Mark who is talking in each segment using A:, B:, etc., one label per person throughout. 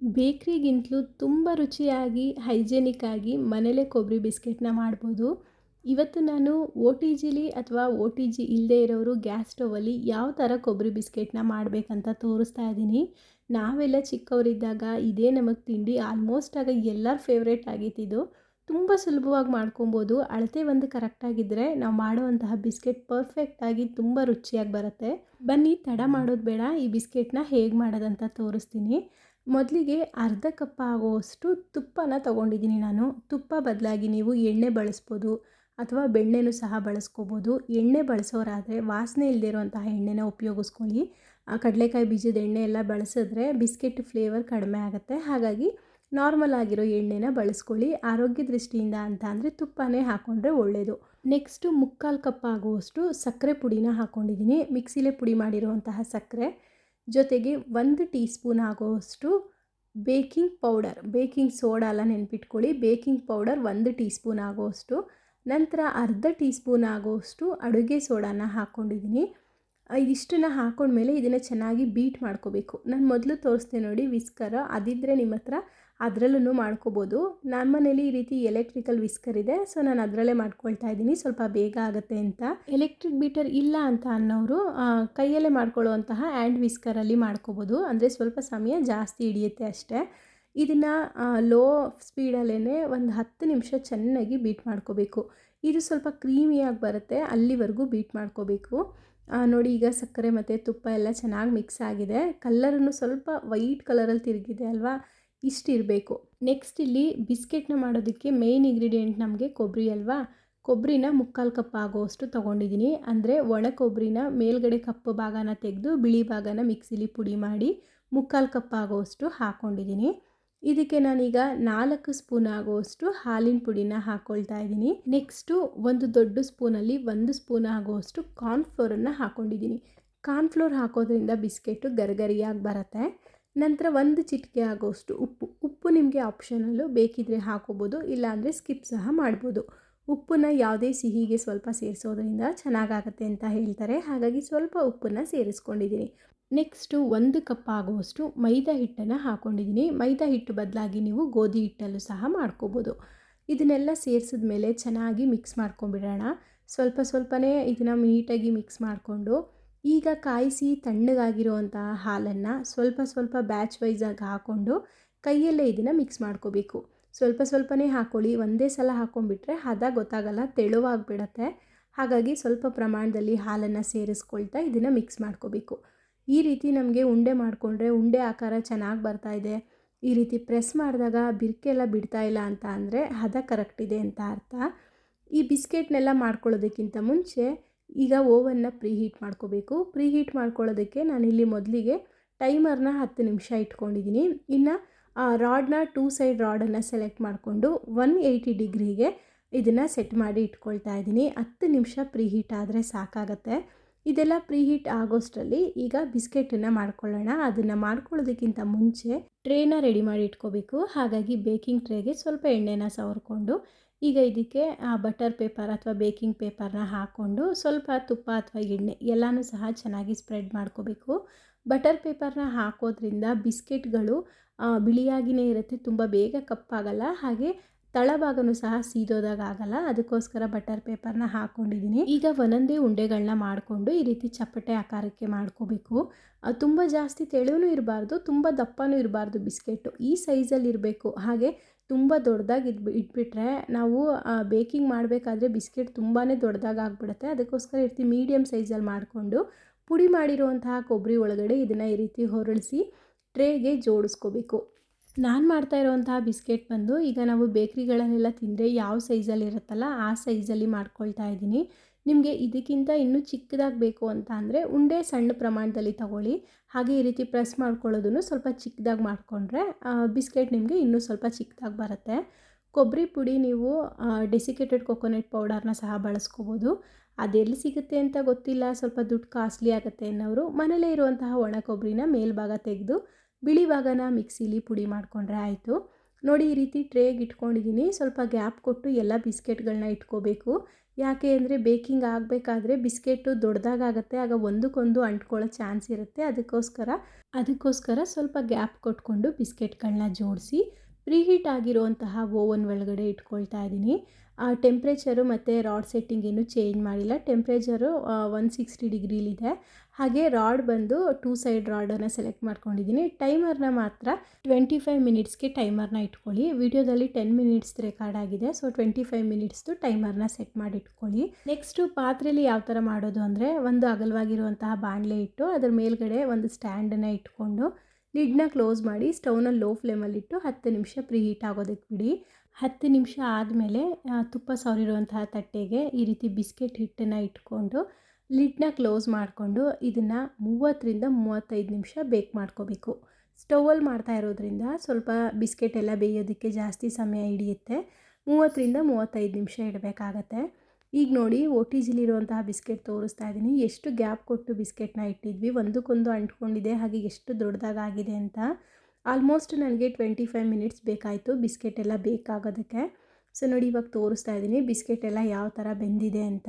A: ಬೇಕ್ರಿಗಿಂತಲೂ ತುಂಬ ರುಚಿಯಾಗಿ, ಹೈಜೆನಿಕ್ ಆಗಿ ಮನೇಲೇ ಕೊಬ್ಬರಿ ಬಿಸ್ಕೆಟ್ನ ಮಾಡ್ಬೋದು. ಇವತ್ತು ನಾನು ಒ ಟಿ ಜಿಲಿ ಅಥವಾ ಒ ಟಿ ಜಿ ಇಲ್ಲದೆ ಇರೋರು ಗ್ಯಾಸ್ ಸ್ಟೋವಲ್ಲಿ ಯಾವ ಥರ ಕೊಬ್ಬರಿ ಬಿಸ್ಕೆಟ್ನ ಮಾಡಬೇಕಂತ ತೋರಿಸ್ತಾ ಇದ್ದೀನಿ. ನಾವೆಲ್ಲ ಚಿಕ್ಕವರಿದ್ದಾಗ ಇದೇ ನಮಗೆ ತಿಂಡಿ ಆಲ್ಮೋಸ್ಟ್ ಆಗ ಎಲ್ಲರ ಫೇವ್ರೇಟ್ ಆಗಿತ್ತಿದ್ದು ತುಂಬ ಸುಲಭವಾಗಿ ಮಾಡ್ಕೊಬೋದು. ಅಳತೆ ಒಂದು ಕರೆಕ್ಟಾಗಿದ್ದರೆ ನಾವು ಮಾಡುವಂತಹ ಬಿಸ್ಕೆಟ್ ಪರ್ಫೆಕ್ಟಾಗಿ ತುಂಬ ರುಚಿಯಾಗಿ ಬರುತ್ತೆ. ಬನ್ನಿ, ತಡ ಮಾಡೋದು ಬೇಡ. ಈ ಬಿಸ್ಕೆಟ್ನ ಹೇಗೆ ಮಾಡೋದಂತ ತೋರಿಸ್ತೀನಿ. ಮೊದಲಿಗೆ ಅರ್ಧ ಕಪ್ ಆಗುವಷ್ಟು ತುಪ್ಪನ ತೊಗೊಂಡಿದ್ದೀನಿ ನಾನು. ತುಪ್ಪ ಬದಲಾಗಿ ನೀವು ಎಣ್ಣೆ ಬಳಸ್ಬೋದು ಅಥವಾ ಬೆಣ್ಣೆನೂ ಸಹ ಬಳಸ್ಕೋಬೋದು. ಎಣ್ಣೆ ಬಳಸೋರಾದರೆ ವಾಸನೆ ಇಲ್ಲದೆ ಇರುವಂತಹ ಎಣ್ಣೆನ ಉಪಯೋಗಿಸ್ಕೊಳ್ಳಿ. ಆ ಕಡಲೆಕಾಯಿ ಬೀಜದ ಎಣ್ಣೆ ಎಲ್ಲ ಬಳಸಿದ್ರೆ ಬಿಸ್ಕೆಟ್ ಫ್ಲೇವರ್ ಕಡಿಮೆ ಆಗುತ್ತೆ. ಹಾಗಾಗಿ ನಾರ್ಮಲ್ ಆಗಿರೋ ಎಣ್ಣೆನ ಬಳಸ್ಕೊಳ್ಳಿ. ಆರೋಗ್ಯ ದೃಷ್ಟಿಯಿಂದ ಅಂತ ಅಂದರೆ ತುಪ್ಪನೇ ಹಾಕ್ಕೊಂಡ್ರೆ ಒಳ್ಳೆಯದು ನೆಕ್ಸ್ಟು ಮುಕ್ಕಾಲು ಕಪ್ ಆಗುವಷ್ಟು ಸಕ್ಕರೆ ಪುಡಿನ ಹಾಕ್ಕೊಂಡಿದ್ದೀನಿ ಮಿಕ್ಸಿಲೇ ಪುಡಿ ಮಾಡಿರುವಂತಹ ಸಕ್ಕರೆ. ಜೊತೆಗೆ ಒಂದು ಟೀ ಸ್ಪೂನ್ ಆಗುವಷ್ಟು ಬೇಕಿಂಗ್ ಪೌಡರ್, ಬೇಕಿಂಗ್ ಸೋಡಾ ಎಲ್ಲ ನೆನ್ಪಿಟ್ಕೊಳ್ಳಿ. ಬೇಕಿಂಗ್ ಪೌಡರ್ ಒಂದು ಟೀ ಸ್ಪೂನ್ ಆಗುವಷ್ಟು. ನಂತರ ಅರ್ಧ ಟೀ ಸ್ಪೂನ್ ಆಗುವಷ್ಟು ಅಡುಗೆ ಸೋಡಾನ ಹಾಕ್ಕೊಂಡಿದ್ದೀನಿ ಇದಿಷ್ಟನ್ನು ಹಾಕೊಂಡ್ಮೇಲೆ ಇದನ್ನು ಚೆನ್ನಾಗಿ ಬೀಟ್ ಮಾಡ್ಕೋಬೇಕು. ನಾನು ಮೊದಲು ತೋರಿಸ್ದೆ ನೋಡಿ ವಿಸ್ಕರ್ ಅದಿದ್ದರೆ ನಿಮ್ಮ ಹತ್ರ ಅದರಲ್ಲೂ ಮಾಡ್ಕೋಬೋದು. ನಮ್ಮ ಮನೇಲಿ ಈ ರೀತಿ ಎಲೆಕ್ಟ್ರಿಕಲ್ ವಿಸ್ಕರ್ ಇದೆ, ಸೊ ನಾನು ಅದರಲ್ಲೇ ಮಾಡ್ಕೊಳ್ತಾ ಇದ್ದೀನಿ. ಸ್ವಲ್ಪ ಬೇಗ ಆಗುತ್ತೆ ಅಂತ. ಎಲೆಕ್ಟ್ರಿಕ್ ಬೀಟರ್ ಇಲ್ಲ ಅಂತ ಅನ್ನೋರು ಕೈಯಲ್ಲೇ ಮಾಡ್ಕೊಳ್ಳುವಂತಹ ಹ್ಯಾಂಡ್ ವಿಸ್ಕರಲ್ಲಿ ಮಾಡ್ಕೋಬೋದು. ಅಂದರೆ ಸ್ವಲ್ಪ ಸಮಯ ಜಾಸ್ತಿ ಹಿಡಿಯುತ್ತೆ ಅಷ್ಟೇ. ಇದನ್ನು ಲೋ ಸ್ಪೀಡಲ್ಲೇ ಒಂದು ಹತ್ತು ನಿಮಿಷ ಚೆನ್ನಾಗಿ ಬೀಟ್ ಮಾಡ್ಕೋಬೇಕು. ಇದು ಸ್ವಲ್ಪ ಕ್ರೀಮಿಯಾಗಿ ಬರುತ್ತೆ, ಅಲ್ಲಿವರೆಗೂ ಬೀಟ್ ಮಾಡ್ಕೋಬೇಕು. ನೋಡಿ ಈಗ ಸಕ್ಕರೆ ಮತ್ತು ತುಪ್ಪ ಎಲ್ಲ ಚೆನ್ನಾಗಿ ಮಿಕ್ಸ್ ಆಗಿದೆ. ಕಲ್ಲರನ್ನು ಸ್ವಲ್ಪ ವೈಟ್ ಕಲರಲ್ಲಿ ತಿರುಗಿದೆ ಅಲ್ವಾ? ಇಷ್ಟಿರಬೇಕು. ನೆಕ್ಸ್ಟ್ ಇಲ್ಲಿ ಬಿಸ್ಕೆಟ್ನ ಮಾಡೋದಕ್ಕೆ ಮೇಯ್ನ್ ಇಂಗ್ರೀಡಿಯೆಂಟ್ ನಮಗೆ ಕೊಬ್ಬರಿ ಅಲ್ವಾ? ಕೊಬ್ಬರಿನ ಮುಕ್ಕಾಲು ಕಪ್ ಆಗೋವಷ್ಟು ತೊಗೊಂಡಿದ್ದೀನಿ ಅಂದರೆ ಒಣ ಕೊಬ್ಬರಿನ ಮೇಲ್ಗಡೆ ಕಪ್ಪು ಭಾಗನ ತೆಗೆದು ಬಿಳಿ ಭಾಗನ ಮಿಕ್ಸಿಲಿ ಪುಡಿ ಮಾಡಿ ಮುಕ್ಕಾಲು ಕಪ್ ಆಗೋವಷ್ಟು ಹಾಕ್ಕೊಂಡಿದ್ದೀನಿ ಇದಕ್ಕೆ ನಾನೀಗ ನಾಲ್ಕು ಸ್ಪೂನ್ ಆಗುವಷ್ಟು ಹಾಲಿನ ಪುಡಿನ ಹಾಕ್ಕೊಳ್ತಾ ಇದ್ದೀನಿ. ನೆಕ್ಸ್ಟು ಒಂದು ದೊಡ್ಡ ಸ್ಪೂನಲ್ಲಿ ಒಂದು ಸ್ಪೂನ್ ಆಗುವಷ್ಟು ಕಾರ್ನ್ಫ್ಲೋರನ್ನು ಹಾಕ್ಕೊಂಡಿದ್ದೀನಿ ಕಾರ್ನ್ಫ್ಲೋರ್ ಹಾಕೋದ್ರಿಂದ ಬಿಸ್ಕೆಟು ಗರಿಗರಿಯಾಗಿ ಬರುತ್ತೆ. ನಂತರ ಒಂದು ಚಿಟಿಕೆ ಆಗೋಷ್ಟು ಉಪ್ಪು. ಉಪ್ಪು ನಿಮಗೆ ಆಪ್ಷನಲ್ಲು ಬೇಕಿದ್ರೆ ಹಾಕೋಬೋದು, ಇಲ್ಲಾಂದರೆ ಸ್ಕಿಪ್ ಸಹ ಮಾಡ್ಬೋದು. ಉಪ್ಪನ್ನ ಯಾವುದೇ ಸಿಹಿಗೆ ಸ್ವಲ್ಪ ಸೇರಿಸೋದ್ರಿಂದ ಚೆನ್ನಾಗಾಗತ್ತೆ ಅಂತ ಹೇಳ್ತಾರೆ. ಹಾಗಾಗಿ ಸ್ವಲ್ಪ ಉಪ್ಪನ್ನು ಸೇರಿಸ್ಕೊಂಡಿದ್ದೀನಿ. ನೆಕ್ಸ್ಟು ಒಂದು ಕಪ್ ಆಗುವಷ್ಟು ಮೈದಾ ಹಿಟ್ಟನ್ನು ಹಾಕ್ಕೊಂಡಿದ್ದೀನಿ ಮೈದಾ ಹಿಟ್ಟು ಬದಲಾಗಿ ನೀವು ಗೋಧಿ ಹಿಟ್ಟಲ್ಲೂ ಸಹ ಮಾಡ್ಕೋಬೋದು. ಇದನ್ನೆಲ್ಲ ಸೇರಿಸಿದ ಮೇಲೆ ಚೆನ್ನಾಗಿ ಮಿಕ್ಸ್ ಮಾಡ್ಕೊಂಬಿಡೋಣ ಸ್ವಲ್ಪ ಸ್ವಲ್ಪನೇ ಇದನ್ನು ನೀಟಾಗಿ ಮಿಕ್ಸ್ ಮಾಡಿಕೊಂಡು ಈಗ ಕಾಯಿಸಿ ತಣ್ಣಗಾಗಿರುವಂತಹ ಹಾಲನ್ನು ಸ್ವಲ್ಪ ಸ್ವಲ್ಪ ಬ್ಯಾಚ್ ವೈಸಾಗಿ ಹಾಕ್ಕೊಂಡು ಕೈಯಲ್ಲೇ ಇದನ್ನು ಮಿಕ್ಸ್ ಮಾಡ್ಕೋಬೇಕು. ಸ್ವಲ್ಪ ಸ್ವಲ್ಪನೇ ಹಾಕ್ಕೊಳ್ಳಿ ಒಂದೇ ಸಲ ಹಾಕೊಂಡ್ಬಿಟ್ರೆ ಹದ ಗೊತ್ತಾಗಲ್ಲ, ತೆಳುವಾಗಿಬಿಡತ್ತೆ. ಹಾಗಾಗಿ ಸ್ವಲ್ಪ ಪ್ರಮಾಣದಲ್ಲಿ ಹಾಲನ್ನು ಸೇರಿಸ್ಕೊಳ್ತಾ ಇದನ್ನು ಮಿಕ್ಸ್ ಮಾಡ್ಕೋಬೇಕು. ಈ ರೀತಿ ನಮಗೆ ಉಂಡೆ ಮಾಡಿಕೊಂಡ್ರೆ ಉಂಡೆ ಆಕಾರ ಚೆನ್ನಾಗಿ ಬರ್ತಾ ಇದೆ. ಈ ರೀತಿ ಪ್ರೆಸ್ ಮಾಡಿದಾಗ ಬಿರ್ಕೆಲ್ಲ ಬಿಡ್ತಾ ಇಲ್ಲ ಅಂತ ಅಂದರೆ ಹದ ಕರೆಕ್ಟ್ ಇದೆ ಅಂತ ಅರ್ಥ. ಈ ಬಿಸ್ಕೆಟ್ನೆಲ್ಲ ಮಾಡ್ಕೊಳ್ಳೋದಕ್ಕಿಂತ ಮುಂಚೆ ಈಗ ಓವನ್ನ ಪ್ರೀ ಹೀಟ್ ಮಾಡ್ಕೋಬೇಕು. ಪ್ರೀ ಹೀಟ್ ಮಾಡ್ಕೊಳ್ಳೋದಕ್ಕೆ ನಾನಿಲ್ಲಿ ಮೊದಲಿಗೆ ಟೈಮರ್ನ ಹತ್ತು ನಿಮಿಷ ಇಟ್ಕೊಂಡಿದ್ದೀನಿ ಇನ್ನು ರಾಡ್ನ ಟೂ ಸೈಡ್ ರಾಡನ್ನು ಸೆಲೆಕ್ಟ್ ಮಾಡಿಕೊಂಡು ಒನ್ ಏಯ್ಟಿ ಡಿಗ್ರಿಗೆ ಇದನ್ನು ಸೆಟ್ ಮಾಡಿ ಇಟ್ಕೊಳ್ತಾ ಇದ್ದೀನಿ. ಹತ್ತು ನಿಮಿಷ ಪ್ರೀ ಹೀಟ್ ಆದರೆ ಸಾಕಾಗತ್ತೆ. ಇದೆಲ್ಲ ಪ್ರೀ ಹೀಟ್ ಆಗೋಷ್ಟರಲ್ಲಿ ಈಗ ಬಿಸ್ಕೆಟನ್ನು ಮಾಡ್ಕೊಳ್ಳೋಣ. ಅದನ್ನು ಮಾಡ್ಕೊಳ್ಳೋದಕ್ಕಿಂತ ಮುಂಚೆ ಟ್ರೇನ ರೆಡಿ ಮಾಡಿ ಇಟ್ಕೋಬೇಕು. ಹಾಗಾಗಿ ಬೇಕಿಂಗ್ ಟ್ರೇಗೆ ಸ್ವಲ್ಪ ಎಣ್ಣೆನ ಸವರ್ಕೊಂಡು ಈಗ ಇದಕ್ಕೆ ಬಟರ್ ಪೇಪರ್ ಅಥವಾ ಬೇಕಿಂಗ್ ಪೇಪರ್ನ ಹಾಕ್ಕೊಂಡು ಸ್ವಲ್ಪ ತುಪ್ಪ ಅಥವಾ ಎಣ್ಣೆ ಎಲ್ಲನೂ ಸಹ ಚೆನ್ನಾಗಿ ಸ್ಪ್ರೆಡ್ ಮಾಡ್ಕೋಬೇಕು. ಬಟರ್ ಪೇಪರ್ನ ಹಾಕೋದ್ರಿಂದ ಬಿಸ್ಕೆಟ್ಗಳು ಬಿಳಿಯಾಗಿಯೇ ಇರುತ್ತೆ, ತುಂಬ ಬೇಗ ಕಪ್ಪಾಗಲ್ಲ. ಹಾಗೆ ತಳಭಾಗನೂ ಸಹ ಸೀದೋದಾಗಲ್ಲ ಅದಕ್ಕೋಸ್ಕರ ಬಟರ್ ಪೇಪರ್ನ ಹಾಕ್ಕೊಂಡಿದ್ದೀನಿ ಈಗ ಒಂದೊಂದೇ ಉಂಡೆಗಳನ್ನ ಮಾಡಿಕೊಂಡು ಈ ರೀತಿ ಚಪ್ಪಟೆ ಆಕಾರಕ್ಕೆ ಮಾಡ್ಕೋಬೇಕು. ತುಂಬ ಜಾಸ್ತಿ ತೆಳುವೂ ಇರಬಾರ್ದು, ತುಂಬ ದಪ್ಪನೂ ಇರಬಾರ್ದು ಬಿಸ್ಕೆಟು ಈ ಸೈಜಲ್ಲಿ ಇರಬೇಕು. ಹಾಗೆ ತುಂಬ ದೊಡ್ಡದಾಗಿ ಇದ್ಬಿ ಇಟ್ಬಿಟ್ರೆ ನಾವು ಬೇಕಿಂಗ್ ಮಾಡಬೇಕಾದ್ರೆ ಬಿಸ್ಕೆಟ್ ತುಂಬಾ ದೊಡ್ಡದಾಗಿ ಆಗಿಬಿಡುತ್ತೆ ಅದಕ್ಕೋಸ್ಕರ ಈ ರೀತಿ ಮೀಡಿಯಮ್ ಸೈಜಲ್ಲಿ ಮಾಡಿಕೊಂಡು ಪುಡಿ ಮಾಡಿರುವಂತಹ ಕೊಬ್ಬರಿ ಒಳಗಡೆ ಇದನ್ನು ಈ ರೀತಿ ಹೊರಳಿಸಿ ಟ್ರೇಗೆ ಜೋಡಿಸ್ಕೋಬೇಕು. ನಾನು ಮಾಡ್ತಾ ಇರೋವಂತಹ ಬಿಸ್ಕೆಟ್ ಬಂದು ಈಗ ನಾವು ಬೇಕ್ರಿಗಳಲ್ಲೆಲ್ಲ ತಿಂದರೆ ಯಾವ ಸೈಜಲ್ಲಿ ಇರುತ್ತಲ್ಲ ಆ ಸೈಜಲ್ಲಿ ಮಾಡ್ಕೊಳ್ತಾ ಇದ್ದೀನಿ. ನಿಮಗೆ ಇದಕ್ಕಿಂತ ಇನ್ನೂ ಚಿಕ್ಕದಾಗಿ ಬೇಕು ಅಂತ ಅಂದರೆ ಉಂಡೆ ಸಣ್ಣ ಪ್ರಮಾಣದಲ್ಲಿ ತಗೊಳ್ಳಿ. ಹಾಗೆ ಈ ರೀತಿ ಪ್ರೆಸ್ ಮಾಡ್ಕೊಳ್ಳೋದನ್ನು ಸ್ವಲ್ಪ ಚಿಕ್ಕದಾಗಿ ಮಾಡಿಕೊಂಡ್ರೆ ಬಿಸ್ಕೆಟ್ ನಿಮಗೆ ಇನ್ನೂ ಸ್ವಲ್ಪ ಚಿಕ್ಕದಾಗಿ ಬರುತ್ತೆ. ಕೊಬ್ಬರಿ ಪುಡಿ ನೀವು ಡೆಸಿಕೇಟೆಡ್ ಕೊಕೊನೆಟ್ ಪೌಡರ್ನ ಸಹ ಬಳಸ್ಕೋಬೋದು. ಅದೆಲ್ಲಿ ಸಿಗುತ್ತೆ ಅಂತ ಗೊತ್ತಿಲ್ಲ. ಸ್ವಲ್ಪ ದುಡ್ಡು ಕಾಸ್ಟ್ಲಿ ಆಗುತ್ತೆ ಅನ್ನೋರು ಮನೇಲೇ ಇರುವಂತಹ ಒಣ ಕೊಬ್ಬರಿನ ಮೇಲ್ಭಾಗ ತೆಗೆದು ಬಿಳಿ ಭಾಗನ ಮಿಕ್ಸಿಲಿ ಪುಡಿ ಮಾಡಿಕೊಂಡ್ರೆ ಆಯಿತು. ನೋಡಿ ಈ ರೀತಿ ಟ್ರೇಗೆ ಇಟ್ಕೊಂಡಿದ್ದೀನಿ ಸ್ವಲ್ಪ ಗ್ಯಾಪ್ ಕೊಟ್ಟು ಎಲ್ಲ ಬಿಸ್ಕೆಟ್ಗಳನ್ನ ಇಟ್ಕೋಬೇಕು. ಯಾಕೆ ಅಂದರೆ ಬೇಕಿಂಗ್ ಆಗಬೇಕಾದ್ರೆ ಬಿಸ್ಕೆಟು ದೊಡ್ಡದಾಗತ್ತೆ ಆಗ ಒಂದಕ್ಕೊಂದು ಅಂಟ್ಕೊಳ್ಳೋ ಚಾನ್ಸ್ ಇರುತ್ತೆ. ಅದಕ್ಕೋಸ್ಕರ ಅದಕ್ಕೋಸ್ಕರ ಸ್ವಲ್ಪ ಗ್ಯಾಪ್ ಕೊಟ್ಕೊಂಡು ಬಿಸ್ಕೆಟ್ಗಳನ್ನ ಜೋಡಿಸಿ, ಪ್ರೀಹೀಟ್ ಆಗಿರುವಂತಹ ಓವನ್ ಒಳಗಡೆ ಇಟ್ಕೊಳ್ತಾ ಇದ್ದೀನಿ ಟೆಂಪ್ರೇಚರು ಮತ್ತು ರಾಡ್ ಸೆಟ್ಟಿಂಗ್ ಏನು ಚೇಂಜ್ ಮಾಡಿಲ್ಲ. ಟೆಂಪ್ರೇಚರು ಒನ್ ಸಿಕ್ಸ್ಟಿ ಡಿಗ್ರೀಲಿದೆ ಹಾಗೆ ರಾಡ್ ಬಂದು ಟೂ ಸೈಡ್ ರಾಡನ್ನು ಸೆಲೆಕ್ಟ್ ಮಾಡ್ಕೊಂಡಿದ್ದೀನಿ ಟೈಮರ್ನ ಮಾತ್ರ ಟ್ವೆಂಟಿ ಫೈವ್ ಮಿನಿಟ್ಸ್ಗೆ ಟೈಮರ್ನ ಇಟ್ಕೊಳ್ಳಿ. ವಿಡಿಯೋದಲ್ಲಿ ಟೆನ್ ಮಿನಿಟ್ಸ್ ರೆಕಾರ್ಡ್ ಆಗಿದೆ ಸೊ ಟ್ವೆಂಟಿ ಫೈವ್ ಮಿನಿಟ್ಸ್ದು ಟೈಮರ್ನ ಸೆಟ್ ಮಾಡಿ ಇಟ್ಕೊಳ್ಳಿ ನೆಕ್ಸ್ಟು ಪಾತ್ರೆಯಲ್ಲಿ ಯಾವ ಥರ ಮಾಡೋದು ಅಂದರೆ, ಒಂದು ಅಗಲವಾಗಿರುವಂತಹ ಬಾಣಲೆ ಇಟ್ಟು, ಅದರ ಮೇಲ್ಗಡೆ ಒಂದು ಸ್ಟ್ಯಾಂಡನ್ನು ಇಟ್ಕೊಂಡು ಲಿಡ್ನ ಕ್ಲೋಸ್ ಮಾಡಿ ಸ್ಟವ್ನ ಲೋ ಫ್ಲೇಮಲ್ಲಿಟ್ಟು ಹತ್ತು ನಿಮಿಷ ಪ್ರೀ ಹೀಟ್ ಆಗೋದಕ್ಕೆ ಬಿಡಿ. ಹತ್ತು ನಿಮಿಷ ಆದಮೇಲೆ ತುಪ್ಪ ಸವರಿರುವಂತಹ ತಟ್ಟೆಗೆ ಈ ರೀತಿ ಬಿಸ್ಕೆಟ್ ಹಿಟ್ಟನ್ನು ಇಟ್ಕೊಂಡು, ಲಿಡ್ನ ಕ್ಲೋಸ್ ಮಾಡಿಕೊಂಡು ಇದನ್ನು ಮೂವತ್ತರಿಂದ ಮೂವತ್ತೈದು ನಿಮಿಷ ಬೇಕ್ ಮಾಡ್ಕೋಬೇಕು. ಸ್ಟೌವಲ್ಲಿ ಮಾಡ್ತಾ ಇರೋದ್ರಿಂದ ಸ್ವಲ್ಪ ಬಿಸ್ಕೆಟ್ ಎಲ್ಲ ಬೇಯೋದಕ್ಕೆ ಜಾಸ್ತಿ ಸಮಯ ಹಿಡಿಯುತ್ತೆ. ಮೂವತ್ತರಿಂದ ಮೂವತ್ತೈದು ನಿಮಿಷ ಇಡಬೇಕಾಗತ್ತೆ. ಈಗ ನೋಡಿ, ಓ ಟಿ ಜಿಲಿರುವಂತಹ ಬಿಸ್ಕೆಟ್ ತೋರಿಸ್ತಾ ಇದ್ದೀನಿ ಎಷ್ಟು ಗ್ಯಾಪ್ ಕೊಟ್ಟು ಬಿಸ್ಕೆಟ್ನ ಇಟ್ಟಿದ್ವಿ. ಒಂದಕ್ಕೊಂದು ಅಂಟ್ಕೊಂಡಿದೆ. ಹಾಗೆ ಎಷ್ಟು ದೊಡ್ಡದಾಗಿದೆ ಅಂತ ಆಲ್ಮೋಸ್ಟ್ ನನಗೆ ಟ್ವೆಂಟಿ ಫೈವ್ ಮಿನಿಟ್ಸ್ ಬೇಕಾಯಿತು ಬಿಸ್ಕೆಟ್ ಎಲ್ಲ ಬೇಕಾಗೋದಕ್ಕೆ. ಸೊ ನೋಡಿ ಇವಾಗ ತೋರಿಸ್ತಾ ಇದ್ದೀನಿ ಬಿಸ್ಕೆಟ್ ಎಲ್ಲ ಯಾವ ಥರ ಬೆಂದಿದೆ ಅಂತ.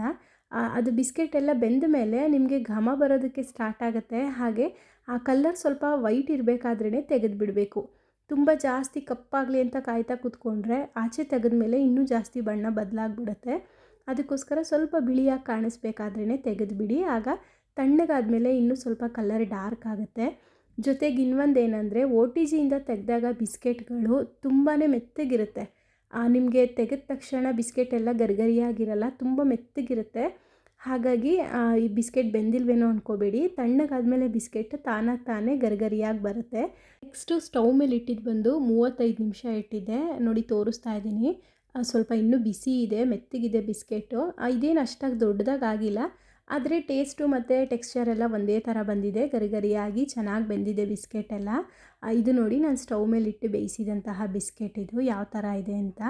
A: ಅದು ಬಿಸ್ಕೆಟ್ ಎಲ್ಲ ಬೆಂದ ಮೇಲೆ ನಿಮಗೆ ಘಮ ಬರೋದಕ್ಕೆ ಸ್ಟಾರ್ಟ್ ಆಗುತ್ತೆ. ಹಾಗೆ ಆ ಕಲ್ಲರ್ ಸ್ವಲ್ಪ ವೈಟ್ ಇರಬೇಕಾದ್ರೇ ತೆಗೆದು ಬಿಡಬೇಕು. ತುಂಬ ಜಾಸ್ತಿ ಕಪ್ಪಾಗಲಿ ಅಂತ ಕಾಯ್ತಾ ಕೂತ್ಕೊಂಡ್ರೆ ಆಚೆ ತೆಗೆದ ಮೇಲೆ ಇನ್ನೂ ಜಾಸ್ತಿ ಬಣ್ಣ ಬದಲಾಗ್ಬಿಡುತ್ತೆ. ಅದಕ್ಕೋಸ್ಕರ ಸ್ವಲ್ಪ ಬಿಳಿಯಾಗಿ ಕಾಣಿಸ್ಬೇಕಾದ್ರೇ ತೆಗೆದುಬಿಡಿ. ಆಗ ತಣ್ಣಗಾದ್ಮೇಲೆ ಇನ್ನೂ ಸ್ವಲ್ಪ ಕಲರ್ ಡಾರ್ಕ್ ಆಗುತ್ತೆ. ಜೊತೆಗೆ ಇನ್ನೊಂದು ಏನಂದರೆ ಓ ಟಿ ಜಿಯಿಂದ ತೆಗೆದಾಗ ಬಿಸ್ಕೆಟ್ಗಳು ತುಂಬಾ ಮೆತ್ತಗಿರುತ್ತೆ. ನಿಮಗೆ ತೆಗೆದ ತಕ್ಷಣ ಬಿಸ್ಕೆಟ್ ಎಲ್ಲ ಗರಿಗರಿಯಾಗಿರಲ್ಲ, ತುಂಬ ಮೆತ್ತಗಿರುತ್ತೆ. ಹಾಗಾಗಿ ಈ ಬಿಸ್ಕೆಟ್ ಬೆಂದಿಲ್ವೇನೋ ಅಂದ್ಕೋಬೇಡಿ ತಣ್ಣಗಾದಮೇಲೆ ಬಿಸ್ಕೆಟ್ ತಾನಾಗಿ ತಾನೇ ಗರಿಗರಿಯಾಗಿ ಬರುತ್ತೆ. ನೆಕ್ಸ್ಟು ಸ್ಟವ್ ಮೇಲೆ ಇಟ್ಟಿದ್ದು ಬಂದು ಮೂವತ್ತೈದು ನಿಮಿಷ ಇಟ್ಟಿದ್ದೆ. ನೋಡಿ, ತೋರಿಸ್ತಾ ಇದ್ದೀನಿ. ಸ್ವಲ್ಪ ಇನ್ನೂ ಬಿಸಿ ಇದೆ, ಮೆತ್ತಗಿದೆ ಬಿಸ್ಕೆಟು. ಇದೇನು ಅಷ್ಟಾಗಿ ದೊಡ್ಡದಾಗಿ ಆಗಿಲ್ಲ. ಆದರೆ ಟೇಸ್ಟು ಮತ್ತು ಟೆಕ್ಸ್ಚರ್ ಎಲ್ಲ ಒಂದೇ ಥರ ಬಂದಿದೆ. ಗರಿ ಗರಿಯಾಗಿ ಚೆನ್ನಾಗಿ ಬೆಂದಿದೆ ಬಿಸ್ಕೆಟ್ ಎಲ್ಲ ಇದು ನೋಡಿ ನಾನು ಸ್ಟವ್ ಮೇಲೆ ಇಟ್ಟು ಬೇಯಿಸಿದಂತಹ ಬಿಸ್ಕೆಟ್ ಇದು. ಯಾವ ಥರ ಇದೆ ಅಂತ.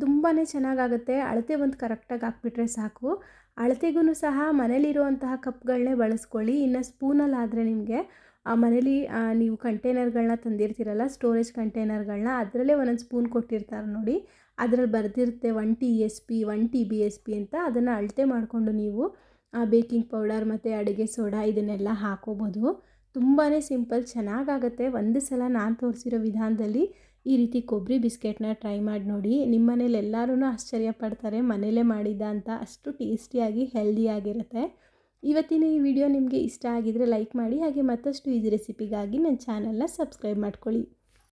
A: ತುಂಬಾ ಚೆನ್ನಾಗಾಗುತ್ತೆ. ಅಳತೆ ಒಂದು ಕರೆಕ್ಟಾಗಿ ಹಾಕ್ಬಿಟ್ರೆ ಸಾಕು. ಅಳತೆಗೂ ಸಹ ಮನೇಲಿರುವಂತಹ ಕಪ್ಗಳನ್ನೇ ಬಳಸ್ಕೊಳ್ಳಿ. ಇನ್ನು ಸ್ಪೂನಲ್ಲಾದರೆ ನಿಮಗೆ, ಆ, ಮನೇಲಿ ನೀವು ಕಂಟೈನರ್ಗಳನ್ನ ತಂದಿರ್ತೀರಲ್ಲ, ಸ್ಟೋರೇಜ್ ಕಂಟೈನರ್ಗಳನ್ನ ಅದರಲ್ಲೇ ಒಂದೊಂದು ಸ್ಪೂನ್ ಕೊಟ್ಟಿರ್ತಾರೆ ನೋಡಿ. ಅದರಲ್ಲಿ ಬರೆದಿರುತ್ತೆ one T S P, one T B S P ಅಂತ. ಅದನ್ನು ಅಳತೆ ಮಾಡಿಕೊಂಡು ನೀವು ಬೇಕಿಂಗ್ ಪೌಡರ್ ಮತ್ತು ಅಡುಗೆ ಸೋಡಾ ಇದನ್ನೆಲ್ಲ ಹಾಕೋಬೋದು. ತುಂಬಾ ಸಿಂಪಲ್, ಚೆನ್ನಾಗಾಗತ್ತೆ. ಒಂದು ಸಲ ನಾನು ತೋರಿಸಿರೋ ವಿಧಾನದಲ್ಲಿ ಈ ರೀತಿ ಕೊಬ್ಬರಿ ಬಿಸ್ಕೆಟ್ನ ಟ್ರೈ ಮಾಡಿ ನೋಡಿ. ನಿಮ್ಮ ಮನೇಲಿ ಎಲ್ಲರೂ ಆಶ್ಚರ್ಯ ಪಡ್ತಾರೆ, ಮನೇಲೇ ಮಾಡಿದ್ದ ಅಂತ. ಅಷ್ಟು ಟೇಸ್ಟಿಯಾಗಿ, ಹೆಲ್ದಿಯಾಗಿರುತ್ತೆ. ಇವತ್ತಿನ ಈ ವಿಡಿಯೋ ನಿಮಗೆ ಇಷ್ಟ ಆಗಿದರೆ ಲೈಕ್ ಮಾಡಿ, ಹಾಗೆ ಮತ್ತಷ್ಟು ಈಸಿ ರೆಸಿಪಿಗಾಗಿ ನನ್ನ ಚಾನಲ್ನ ಸಬ್ಸ್ಕ್ರೈಬ್ ಮಾಡ್ಕೊಳ್ಳಿ.